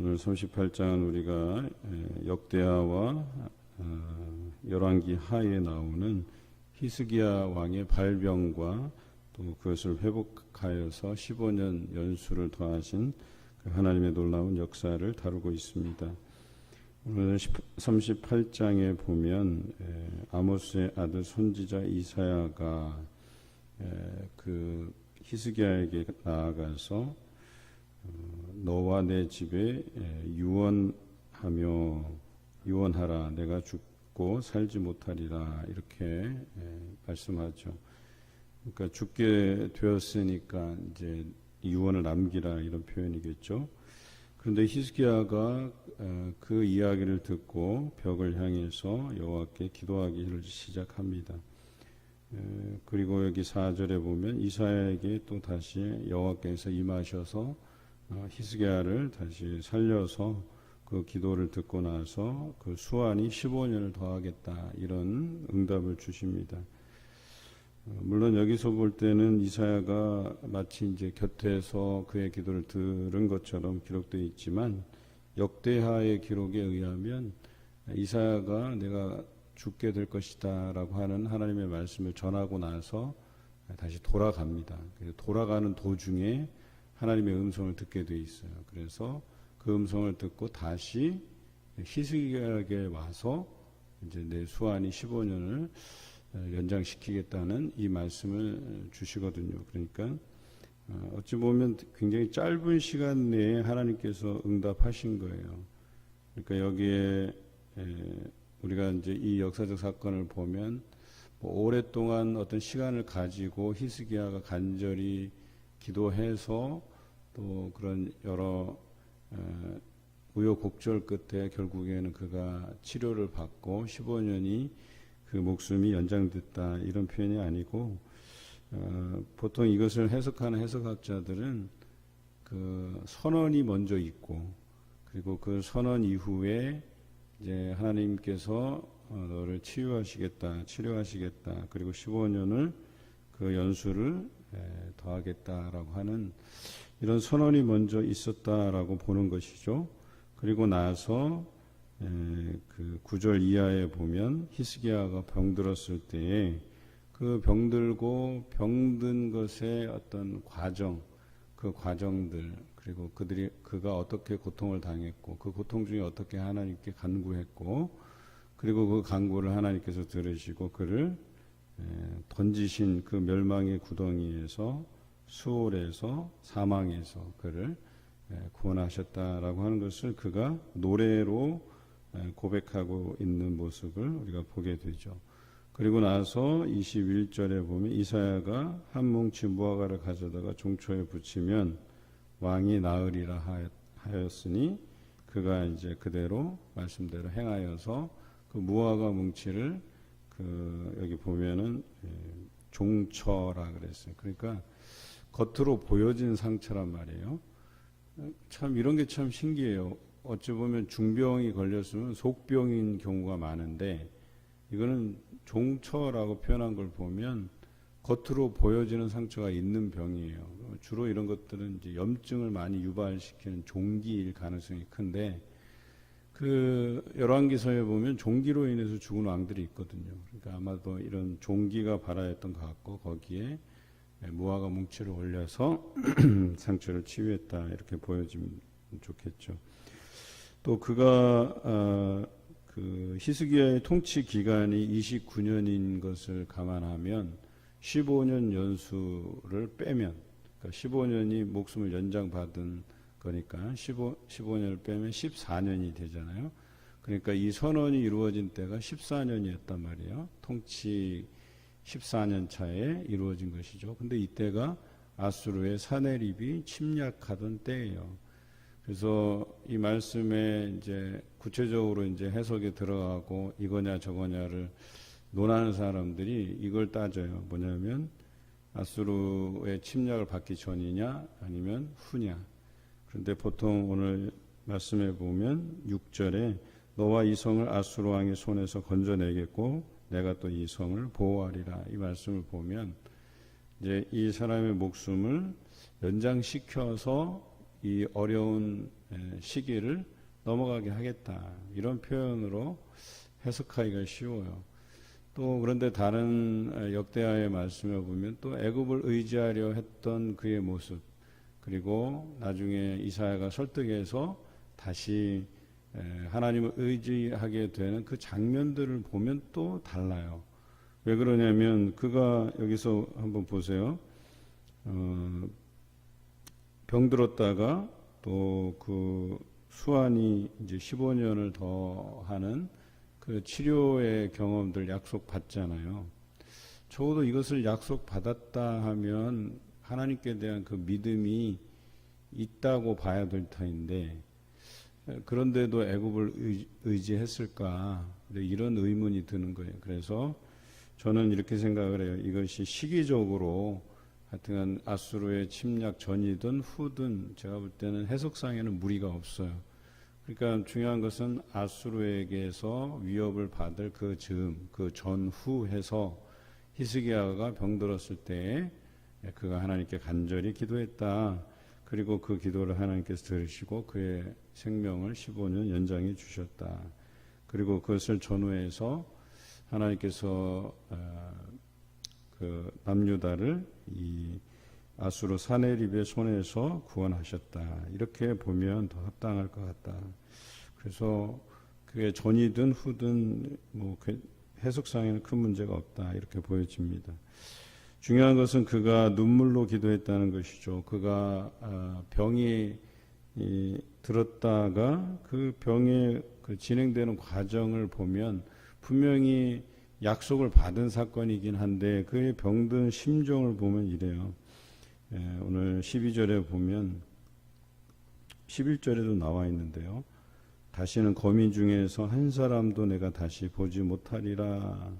오늘 38장은 우리가 역대하와 어, 열왕기 하에 나오는 히스기야 왕의 발병과 또 그것을 회복하여서 15년 연수를 더하신 그 하나님의 놀라운 역사를 다루고 있습니다. 오늘 38장에 보면 아모스의 아들 손지자 이사야가 그 히스기야에게 나아가서 어, 너와 내 집에 유언하며 유언하라 내가 죽고 살지 못하리라 이렇게 말씀하죠. 그러니까 죽게 되었으니까 이제 유언을 남기라 이런 표현이겠죠. 그런데 히스기야가 어, 그 이야기를 듣고 벽을 향해서 여호와께 기도하기를 시작합니다. 그리고 여기 4절에 보면 이사야에게 또 다시 여호와께서 임하셔서 어, 히스기야를 다시 살려서 그 기도를 듣고 나서 그 수완이 15년을 더하겠다 이런 응답을 주십니다. 어, 물론 여기서 볼 때는 이사야가 마치 이제 곁에서 그의 기도를 들은 것처럼 기록되어 있지만 역대하의 기록에 의하면 이사야가 내가 죽게 될 것이다라고 하는 하나님의 말씀을 전하고 나서 다시 돌아갑니다. 돌아가는 도중에 하나님의 음성을 듣게 돼 있어요. 그래서 그 음성을 듣고 다시 희스기야에게 와서 이제 내 수완이 15년을 연장시키겠다는 이 말씀을 주시거든요. 그러니까 어, 어찌 보면 굉장히 짧은 시간 내에 하나님께서 응답하신 거예요. 그러니까 여기에 우리가 이제 이 역사적 사건을 보면 뭐 오랫동안 어떤 시간을 가지고 히스기야가 간절히 기도해서 또 그런 여러 우여곡절 끝에 결국에는 그가 치료를 받고 15년이 그 목숨이 연장됐다 이런 표현이 아니고 어, 보통 이것을 해석하는 해석학자들은 그 선언이 먼저 있고 그리고 그 선언 이후에 이제 하나님께서 어, 너를 치유하시겠다, 치료하시겠다. 그리고 15년을 그 연수를 더하겠다라고 하는 이런 선언이 먼저 있었다라고 보는 것이죠. 그리고 나서 그 9절 이하에 보면 히스기야가 병들었을 때에 그 병들고 병든 것의 어떤 과정, 그 과정들 그리고 그들이 그가 어떻게 고통을 당했고 그 고통 중에 어떻게 하나님께 간구했고 그리고 그 간구를 하나님께서 들으시고 그를 던지신 그 멸망의 구덩이에서 수월에서 사망에서 그를 구원하셨다라고 하는 것을 그가 노래로 고백하고 있는 모습을 우리가 보게 되죠. 그리고 나서 21절에 보면 이사야가 한 뭉치 무화과를 가져다가 종초에 붙이면 왕이 나으리라 하였으니 그가 이제 그대로 말씀대로 행하여서 그 무화과 뭉치를 그 여기 보면은 예, 종처라 그랬어요. 그러니까 겉으로 보여진 상처란 말이에요. 참 이런 게 참 신기해요. 어찌 보면 중병이 걸렸으면 속병인 경우가 많은데 이거는 종처라고 표현한 걸 보면 겉으로 보여지는 상처가 있는 병이에요. 주로 이런 것들은 이제 염증을 많이 유발시키는 종기일 가능성이 큰데 그 열왕기서에 보면 종기로 인해서 죽은 왕들이 있거든요. 그러니까 아마도 이런 종기가 발하였던 것 같고 거기에 무화과 뭉치를 올려서 상처를 치유했다 이렇게 보여지면 좋겠죠. 또 그가 어, 그 히스기야의 통치 기간이 29년인 것을 감안하면 15년 연수를 빼면 그러니까 15년이 목숨을 연장받은 거니까 15, 15년을 빼면 14년이 되잖아요. 그러니까 이 선언이 이루어진 때가 14년이었단 말이에요. 통치 14년 차에 이루어진 것이죠. 근데 이때가 아수르의 사내립이 침략하던 때예요. 그래서 이 말씀에 이제 구체적으로 이제 해석에 들어가고 이거냐 저거냐를 논하는 사람들이 이걸 따져요. 뭐냐면 아수르의 침략을 받기 전이냐 아니면 후냐. 그런데 보통 오늘 말씀에 보면 6절에 너와 이 성을 아수르 왕의 손에서 건져내겠고 내가 또 이 성을 보호하리라 이 말씀을 보면 이제 이 사람의 목숨을 연장시켜서 이 어려운 에, 시기를 넘어가게 하겠다 이런 표현으로 해석하기가 쉬워요. 또 그런데 다른 에, 역대하의 말씀을 보면 또 애굽을 의지하려 했던 그의 모습 그리고 나중에 이사야가 설득해서 다시 에, 하나님을 의지하게 되는 그 장면들을 보면 또 달라요. 왜 그러냐면 그가 여기서 한번 보세요. 어, 병들었다가 또 그 수환이 이제 15년을 더 하는 그 치료의 경험들 약속 받잖아요. 적어도 이것을 약속 받았다 하면 하나님께 대한 그 믿음이 있다고 봐야 될 터인데 그런데도 애굽을 의지했을까? 이런 의문이 드는 거예요. 그래서 저는 이렇게 생각을 해요. 이것이 시기적으로 하여튼 아수르의 침략 전이든 후든 제가 볼 때는 해석상에는 무리가 없어요. 그러니까 중요한 것은 아수르에게서 위협을 받을 그 즈음, 그 전후해서 히스기야가 병들었을 때 그가 하나님께 간절히 기도했다. 그리고 그 기도를 하나님께서 들으시고 그의 생명을 15년 연장해 주셨다. 그리고 그것을 전후해서 하나님께서 어, 그 남유다를 이 아수르 사네립의 손에서 구원하셨다. 이렇게 보면 더 합당할 것 같다. 그래서 그게 전이든 후든 뭐그 해석상에는 큰 문제가 없다. 이렇게 보여집니다. 중요한 것은 그가 눈물로 기도했다는 것이죠. 그가 아, 병이 들었다가 그 병의 그 진행되는 과정을 보면 분명히 약속을 받은 사건이긴 한데 그의 병든 심정을 보면 이래요. 예, 오늘 12절에 보면 11절에도 나와 있는데요. 다시는 거민 중에서 한 사람도 내가 다시 보지 못하리라.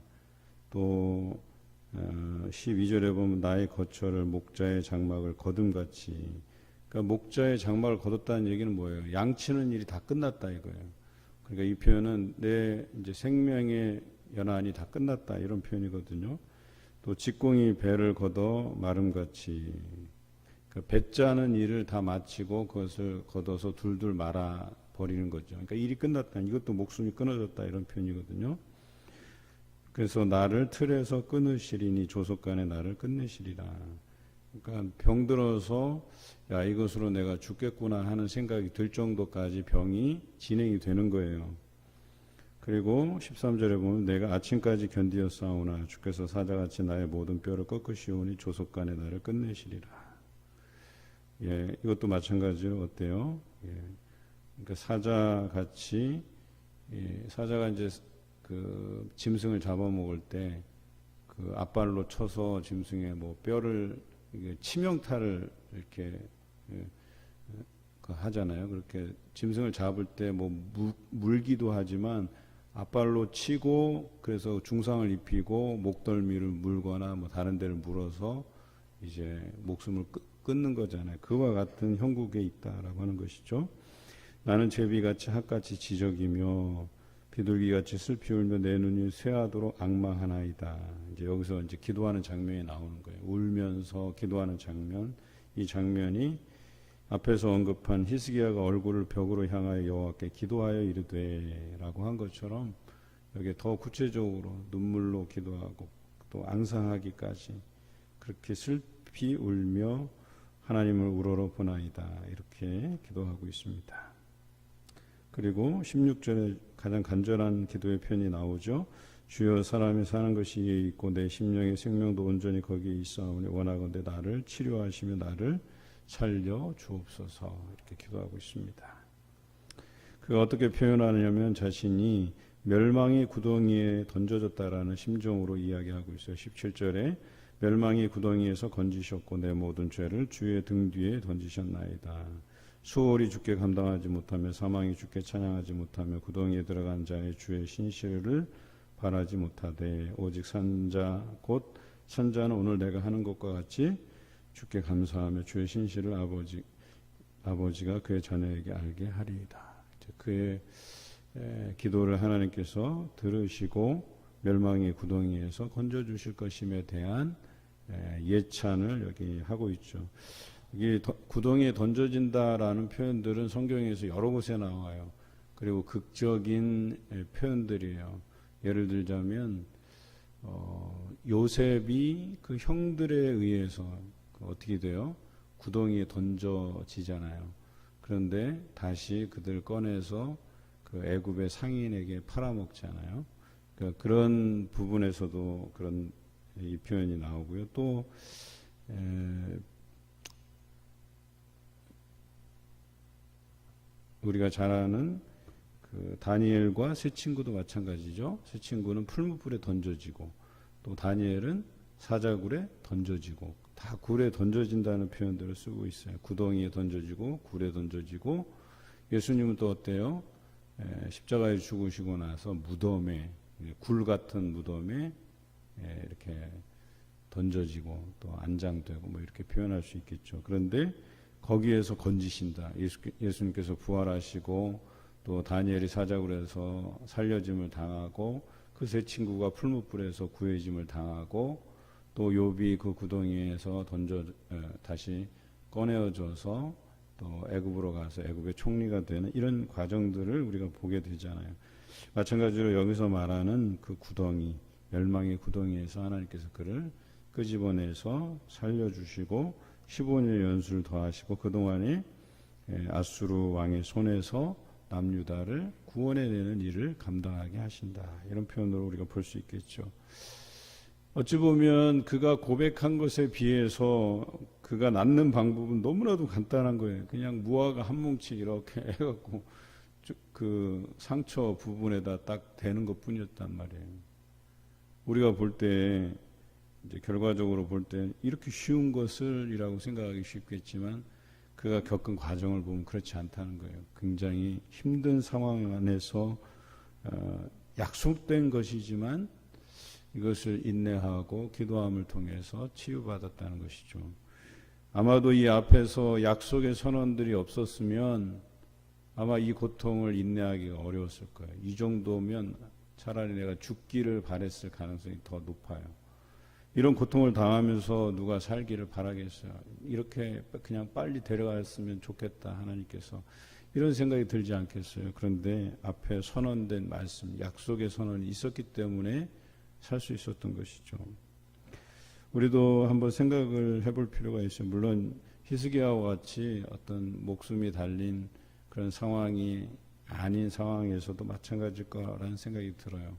또 어, 12절에 보면 나의 거처를 목자의 장막을 거둠같이 그러니까 목자의 장막을 거뒀다는 얘기는 뭐예요? 양치는 일이 다 끝났다 이거예요. 그러니까 이 표현은 내 이제 생명의 연한이 다 끝났다 이런 표현이거든요. 또 직공이 배를 걷어 마름같이 그러니까 배짜는 일을 다 마치고 그것을 걷어서 둘둘 말아 버리는 거죠. 그러니까 일이 끝났다. 이것도 목숨이 끊어졌다 이런 표현이거든요. 그래서 나를 틀에서 끊으시리니 조속간에 나를 끝내시리라. 그러니까 병들어서 야 이것으로 내가 죽겠구나 하는 생각이 들 정도까지 병이 진행이 되는 거예요. 그리고 13절에 보면 내가 아침까지 견디었사오나 주께서 사자같이 나의 모든 뼈를 꺾으시오니 조속간에 나를 끝내시리라. 예, 이것도 마찬가지로 어때요? 예, 그러니까 사자같이 예, 사자가 이제 그 짐승을 잡아먹을 때 그 앞발로 쳐서 짐승의 뭐 뼈를 치명타를 이렇게 예, 그 하잖아요. 그렇게 짐승을 잡을 때 뭐 물기도 하지만 앞발로 치고 그래서 중상을 입히고 목덜미를 물거나 뭐 다른 데를 물어서 이제 목숨을 끊는 거잖아요. 그와 같은 형국에 있다라고 하는 것이죠. 나는 제비같이 핫같이 지적이며 비둘기 같이 슬피 울며 내 눈이 쇠하도록 악마하나이다. 이제 여기서 이제 기도하는 장면이 나오는 거예요. 울면서 기도하는 장면. 이 장면이 앞에서 언급한 히스기야가 얼굴을 벽으로 향하여 여호와께 기도하여 이르되라고 한 것처럼 여기에 더 구체적으로 눈물로 기도하고 또 앙상하기까지 그렇게 슬피 울며 하나님을 우러러 보나이다 이렇게 기도하고 있습니다. 그리고 16절에 가장 간절한 기도의 편이 나오죠. 주여 사람이 사는 것이 있고 내 심령의 생명도 온전히 거기에 있사오니 원하건대 나를 치료하시며 나를 살려 주옵소서 이렇게 기도하고 있습니다. 그 어떻게 표현하냐면 자신이 멸망의 구덩이에 던져졌다라는 심정으로 이야기하고 있어요. 17절에 멸망의 구덩이에서 건지셨고 내 모든 죄를 주의 등 뒤에 던지셨나이다. 수월이 죽게 감당하지 못하며 사망이 죽게 찬양하지 못하며 구덩이에 들어간 자의 주의 신실을 바라지 못하되 오직 산자 곧 산자는 오늘 내가 하는 것과 같이 주께 감사하며 주의 신실을 아버지 아버지가 그의 자녀에게 알게 하리이다. 그의 기도를 하나님께서 들으시고 멸망의 구덩이에서 건져 주실 것임에 대한 예찬을 여기 하고 있죠. 이게 더- 구덩이에 던져진다라는 표현들은 성경에서 여러 곳에 나와요. 그리고 극적인 예, 표현들이에요. 예를 들자면 어, 요셉이 그 형들에 의해서 그 어떻게 돼요? 구덩이에 던져지잖아요. 그런데 다시 그들 꺼내서 그 애굽의 상인에게 팔아먹잖아요. 그러니까 그런 부분에서도 그런 이 표현이 나오고요. 또 에, 우리가 잘 아는 그 다니엘과 세 친구도 마찬가지죠. 세 친구는 풀무불에 던져지고 또 다니엘은 사자굴에 던져지고 다 굴에 던져진다는 표현들을 쓰고 있어요. 구덩이에 던져지고 굴에 던져지고 예수님은 또 어때요? 에, 십자가에 죽으시고 나서 무덤에 굴 같은 무덤에 에, 이렇게 던져지고 또 안장되고 뭐 이렇게 표현할 수 있겠죠. 그런데 거기에서 건지신다. 예수, 예수 님께서 부활하시고 또 다니엘이 사자굴에서 살려짐을 당하고 그 세 친구가 풀무불에서 구해짐을 당하고 또 욥이 그 구덩이에서 던져 에, 다시 꺼내어져서 또 애굽으로 가서 애굽의 총리가 되는 이런 과정들을 우리가 보게 되잖아요. 마찬가지로 여기서 말하는 그 구덩이 멸망의 구덩이에서 하나님께서 그를 끄집어내서 살려주시고 15년 연수를 더하시고 그동안에 에, 아수르 왕의 손에서 남유다를 구원해내는 일을 감당하게 하신다. 이런 표현으로 우리가 볼 수 있겠죠. 어찌 보면 그가 고백한 것에 비해서 그가 낳는 방법은 너무나도 간단한 거예요. 그냥 무화과 한 뭉치 이렇게 해갖고 쭉그 상처 부분에다 딱 대는 것 뿐이었단 말이에요. 우리가 볼때 이제 결과적으로 볼 때 이렇게 쉬운 것을이라고 생각하기 쉽겠지만 그가 겪은 과정을 보면 그렇지 않다는 거예요. 굉장히 힘든 상황 안에서 어, 약속된 것이지만 이것을 인내하고 기도함을 통해서 치유받았다는 것이죠. 아마도 이 앞에서 약속의 선언들이 없었으면 아마 이 고통을 인내하기가 어려웠을 거예요. 이 정도면 차라리 내가 죽기를 바랬을 가능성이 더 높아요. 이런 고통을 당하면서 누가 살기를 바라겠어요. 이렇게 그냥 빨리 데려갔으면 좋겠다 하나님께서 이런 생각이 들지 않겠어요. 그런데 앞에 선언된 말씀, 약속의 선언이 있었기 때문에 살 수 있었던 것이죠. 우리도 한번 생각을 해볼 필요가 있어요. 물론 히스기야와 같이 어떤 목숨이 달린 그런 상황이 아닌 상황에서도 마찬가지일 거라는 생각이 들어요.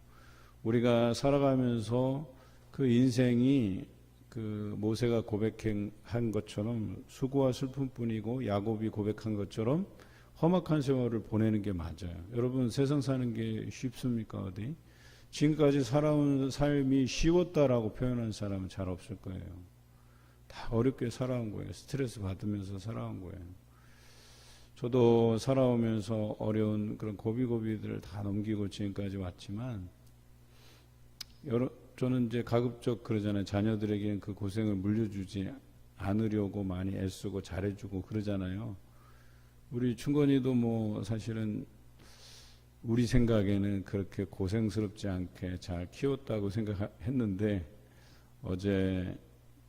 우리가 살아가면서 그 인생이 그 모세가 고백한 것처럼 수고와 슬픔뿐이고 야곱이 고백한 것처럼 험악한 세월을 보내는 게 맞아요. 여러분 세상 사는 게 쉽습니까 어디? 지금까지 살아온 삶이 쉬웠다라고 표현하는 사람은 잘 없을 거예요. 다 어렵게 살아온 거예요. 스트레스 받으면서 살아온 거예요. 저도 살아오면서 어려운 그런 고비고비들을 다 넘기고 지금까지 왔지만 여러 저는 이제 가급적 그러잖아요. 자녀들에게는 그 고생을 물려주지 않으려고 많이 애쓰고 잘해주고 그러잖아요. 우리 충건이도 뭐 사실은 우리 생각에는 그렇게 고생스럽지 않게 잘 키웠다고 생각했는데 어제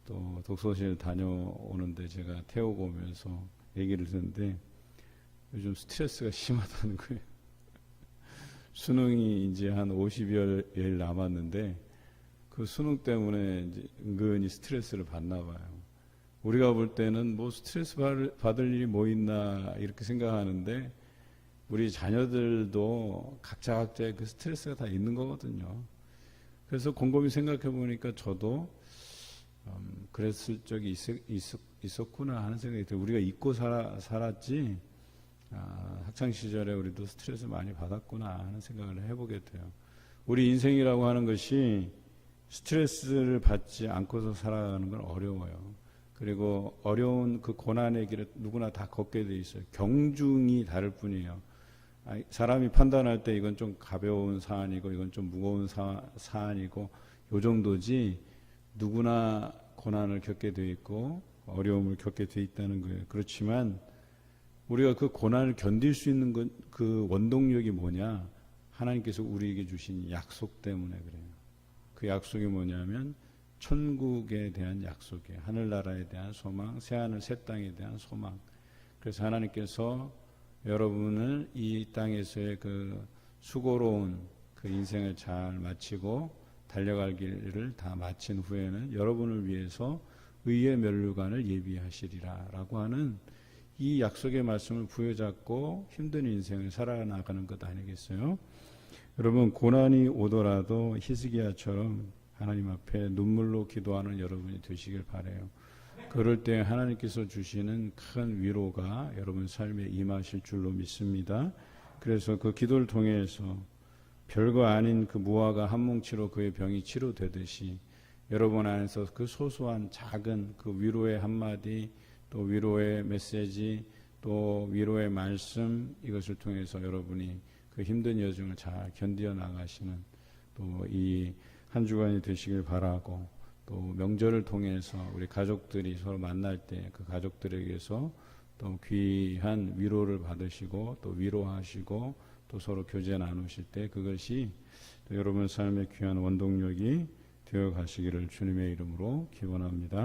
또 독서실 다녀오는데 제가 태우고 오면서 얘기를 듣는데 요즘 스트레스가 심하다는 거예요. 수능이 이제 한 50여일 남았는데 그 수능 때문에 이제 은근히 스트레스를 받나 봐요. 우리가 볼 때는 뭐 스트레스 받을, 일이 뭐 있나 이렇게 생각하는데 우리 자녀들도 각자 각자의 그 스트레스가 다 있는 거거든요. 그래서 곰곰이 생각해 보니까 저도 음, 그랬을 적이 있었, 구나 하는 생각이 들어요. 우리가 잊고 살아, 살았지 아, 학창 시절에 우리도 스트레스 많이 받았구나 하는 생각을 해보게 돼요. 우리 인생이라고 하는 것이 스트레스를 받지 않고서 살아가는 건 어려워요. 그리고 어려운 그 고난의 길을 누구나 다 걷게 돼 있어요. 경중이 다를 뿐이에요. 아, 사람이 판단할 때 이건 좀 가벼운 사안이고 이건 좀 무거운 사, 사안이고 요 정도지 누구나 고난을 겪게 돼 있고 어려움을 겪게 돼 있다는 거예요. 그렇지만 우리가 그 고난을 견딜 수 있는 건, 그 원동력이 뭐냐? 하나님께서 우리에게 주신 약속 때문에 그래요. 그 약속이 뭐냐면 천국에 대한 약속이에요. 하늘나라에 대한 소망, 새하늘 새 땅에 대한 소망. 그래서 하나님께서 여러분을 이 땅에서의 그 수고로운 그 인생을 잘 마치고 달려갈 길을 다 마친 후에는 여러분을 위해서 의의 멸류관을 예비하시리라라고 하는 이 약속의 말씀을 부여잡고 힘든 인생을 살아나가는 것 아니겠어요? 여러분 고난이 오더라도 히스기야처럼 하나님 앞에 눈물로 기도하는 여러분이 되시길 바래요. 그럴 때 하나님께서 주시는 큰 위로가 여러분 삶에 임하실 줄로 믿습니다. 그래서 그 기도를 통해서 별거 아닌 그 무화과 한 뭉치로 그의 병이 치료되듯이 여러분 안에서 그 소소한 작은 그 위로의 한마디 또 위로의 메시지 또 위로의 말씀 이것을 통해서 여러분이 그 힘든 여정을 잘 견디어 나가시는 또 이 한 주간이 되시길 바라고 또 명절을 통해서 우리 가족들이 서로 만날 때 그 가족들에게서 또 귀한 위로를 받으시고 또 위로하시고 또 서로 교제 나누실 때 그것이 또 여러분 삶의 귀한 원동력이 되어 가시기를 주님의 이름으로 기원합니다.